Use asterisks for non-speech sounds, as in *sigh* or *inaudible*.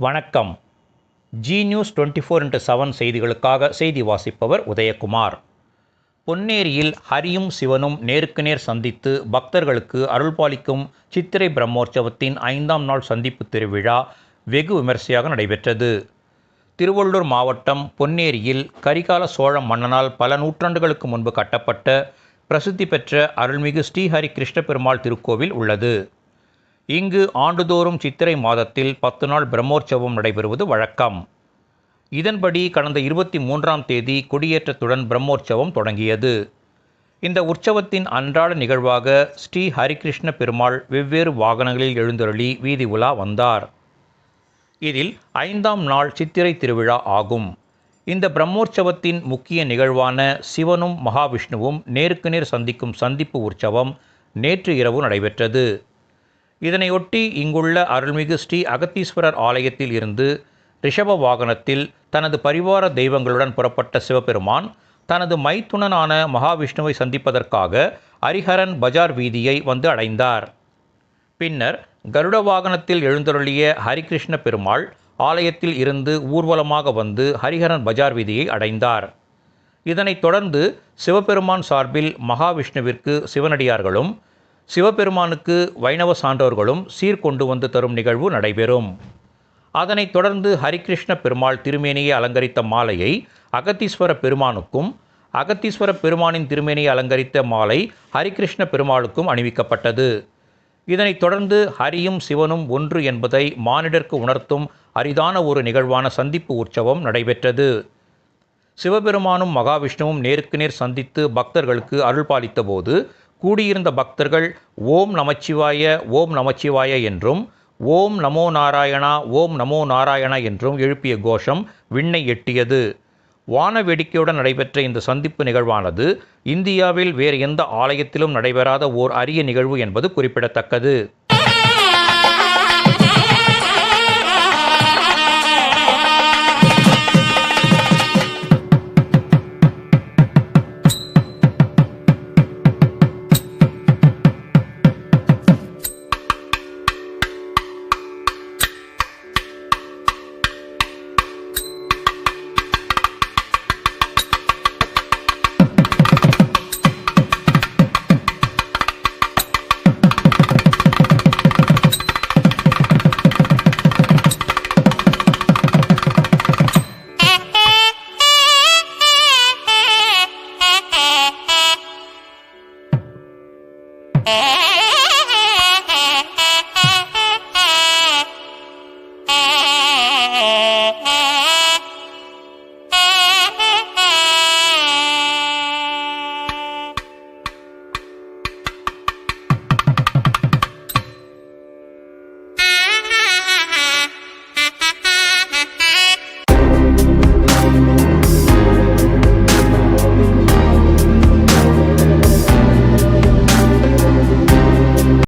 வணக்கம். Zee news twenty four into seven செய்திகளுக்காக செய்தி வாசிப்பவர் உதயகுமார். பொன்னேரியில் ஹரியும் சிவனும் நேருக்கு நேர் சந்தித்து பக்தர்களுக்கு அருள்பாலிக்கும் சித்திரை பிரம்மோற்சவத்தின் ஐந்தாம் நாள் சந்திப்பு திருவிழா வெகு விமரிசையாக நடைபெற்றது. திருவள்ளூர் மாவட்டம் பொன்னேரியில் கரிகால சோழ மன்னனால் பல நூற்றாண்டுகளுக்கு முன்பு கட்டப்பட்ட பிரசித்தி பெற்ற அருள்மிகு ஸ்ரீஹரி கிருஷ்ண பெருமாள் திருக்கோவில் உள்ளது. இங்கு ஆண்டுதோறும் சித்திரை மாதத்தில் பத்து நாள் பிரம்மோற்சவம் நடைபெறுவது வழக்கம். இதன்படி கடந்த இருபத்தி மூன்றாம் தேதி கொடியேற்றத்துடன் பிரம்மோற்சவம் தொடங்கியது. இந்த உற்சவத்தின் அன்றாட நிகழ்வாக ஸ்ரீ ஹரிகிருஷ்ண பெருமாள் வெவ்வேறு வாகனங்களில் எழுந்தருளி வீதி உலா வந்தார். இதில் ஐந்தாம் நாள் சித்திரை திருவிழா ஆகும். இந்த பிரம்மோற்சவத்தின் முக்கிய நிகழ்வான சிவனும் மகாவிஷ்ணுவும் நேருக்கு நேர் சந்திக்கும் சந்திப்பு உற்சவம் நேற்று இரவு நடைபெற்றது. இதனையொட்டி இங்குள்ள அருள்மிகு ஸ்ரீ அகத்தீஸ்வரர் ஆலயத்தில் இருந்து ரிஷப வாகனத்தில் தனது பரிவார தெய்வங்களுடன் புறப்பட்ட சிவபெருமான் தனது மைத்துனனான மகாவிஷ்ணுவை சந்திப்பதற்காக ஹரிஹரன் பஜார் வீதியை வந்து அடைந்தார். பின்னர் கருட வாகனத்தில் எழுந்தருளிய ஹரிகிருஷ்ண பெருமாள் ஆலயத்தில் இருந்து ஊர்வலமாக வந்து ஹரிஹரன் பஜார் வீதியை அடைந்தார். இதனைத் தொடர்ந்து சிவபெருமான் சார்பில் மகாவிஷ்ணுவிற்கு சிவனடியார்களும் சிவபெருமானுக்கு வைணவ சான்றோர்களும் சீர்கொண்டு வந்து தரும் நிகழ்வு நடைபெறும். அதனைத் தொடர்ந்து ஹரிகிருஷ்ண பெருமாள் திருமேனியை அலங்கரித்த மாலையை அகத்தீஸ்வர பெருமானுக்கும் அகத்தீஸ்வர பெருமானின் திருமேனியை அலங்கரித்த மாலை ஹரிகிருஷ்ண பெருமாளுக்கும் அணிவிக்கப்பட்டது. இதனைத் தொடர்ந்து ஹரியும் சிவனும் ஒன்று என்பதை மானிடர்க்கு உணர்த்தும் அரிதான ஒரு நிகழ்வான சந்திப்பு உற்சவம் நடைபெற்றது. சிவபெருமானும் மகாவிஷ்ணுவும் நேருக்கு நேர் சந்தித்து பக்தர்களுக்கு அருள்பாலித்த போது கூடியிருந்த பக்தர்கள் ஓம் நமச்சிவாய ஓம் நமச்சிவாய என்றும் ஓம் நமோ நாராயணா ஓம் நமோ நாராயணா என்றும் எழுப்பிய கோஷம் விண்ணை எட்டியது. வான வேடிக்கையுடன் நடைபெற்ற இந்த சந்திப்பு நிகழ்வானது இந்தியாவில் வேறு எந்த ஆலயத்திலும் நடைபெறாத ஓர் அரிய நிகழ்வு என்பது குறிப்பிடத்தக்கது. Eh? *laughs*